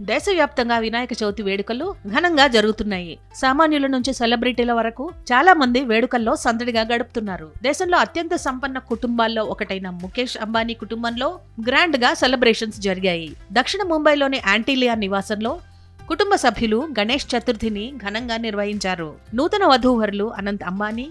దేశవ్యాప్తంగా వినాయక చవితి వేడుకలు ఘనంగా జరుగుతున్నాయి. సామాన్యుల నుంచి సెలబ్రిటీల వరకు చాలా మంది వేడుకల్లో సందడిగా గడుపుతున్నారు. దేశంలో అత్యంత సంపన్న కుటుంబాల్లో ఒకటైన ముఖేష్ అంబానీ కుటుంబంలో గ్రాండ్గా సెలబ్రేషన్స్ జరిగాయి. దక్షిణ ముంబైలోని యాంటీలియా నివాసంలో కుటుంబ సభ్యులు గణేష్ చతుర్థిని ఘనంగా నిర్వహించారు. నూతన వధూవరులు అనంత్ అంబానీ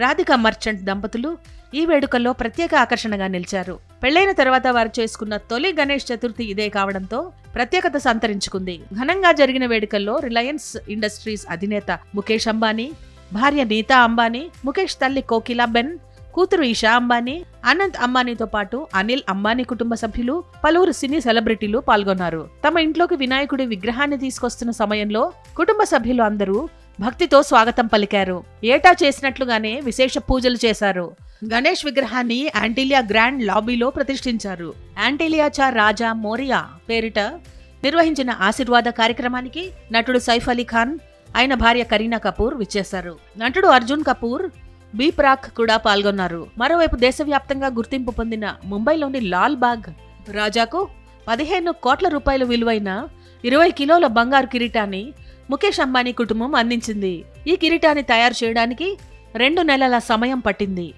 రాధిక మర్చెంట్ దంపతులు ఈ వేడుకల్లో ప్రత్యేక ఆకర్షణగా నిలిచారు. పెళ్ళైన తర్వాత వారు చేసుకున్న తొలి గణేష్ చతుర్థి ఇదే కావడంతో ప్రత్యేకత సంతరించుకుంది. ఘనంగా జరిగిన వేడుకల్లో రిలయన్స్ ఇండస్ట్రీస్ అధినేత ముఖేష్ అంబానీ భార్య నీతా అంబానీ ముఖేష్ తల్లి కోకిలా బెన్ కూతురు ఈషా అంబానీ అనంత్ అంబానీతో పాటు అనిల్ అంబానీ కుటుంబ సభ్యులు పలువురు సినీ సెలబ్రిటీలు పాల్గొన్నారు. తమ ఇంట్లోకి వినాయకుడి విగ్రహాన్ని తీసుకొస్తున్న సమయంలో కుటుంబ సభ్యులు అందరూ భక్తితో స్వాగతం పలికారు. ఏటా చేసినట్లుగానే విశేష పూజలు చేశారు. గణేష్ విగ్రహాన్ని యాంటీలియా గ్రాండ్ లాబీలో ప్రతిష్ఠించారు. యాంటీలియాచా రాజా మోరియా పేరిట నిర్వహించిన ఆశీర్వాద కార్యక్రమానికి నటుడు సైఫ్ అలీ ఖాన్ ఆయన భార్య కరీనా కపూర్ విచ్చేశారు. నటుడు అర్జున్ కపూర్ బీ ప్రాక్ కూడా పాల్గొన్నారు. మరోవైపు దేశవ్యాప్తంగా గుర్తింపు పొందిన ముంబైలోని లాల్ బాగ్ రాజాకు పదిహేను కోట్ల రూపాయల విలువైన ఇరవై కిలోల బంగారు కిరీటాన్ని ముఖేష్ అంబానీ కుటుంబం అందించింది. ఈ కిరీటాన్ని తయారు చేయడానికి రెండు నెలల సమయం పట్టింది.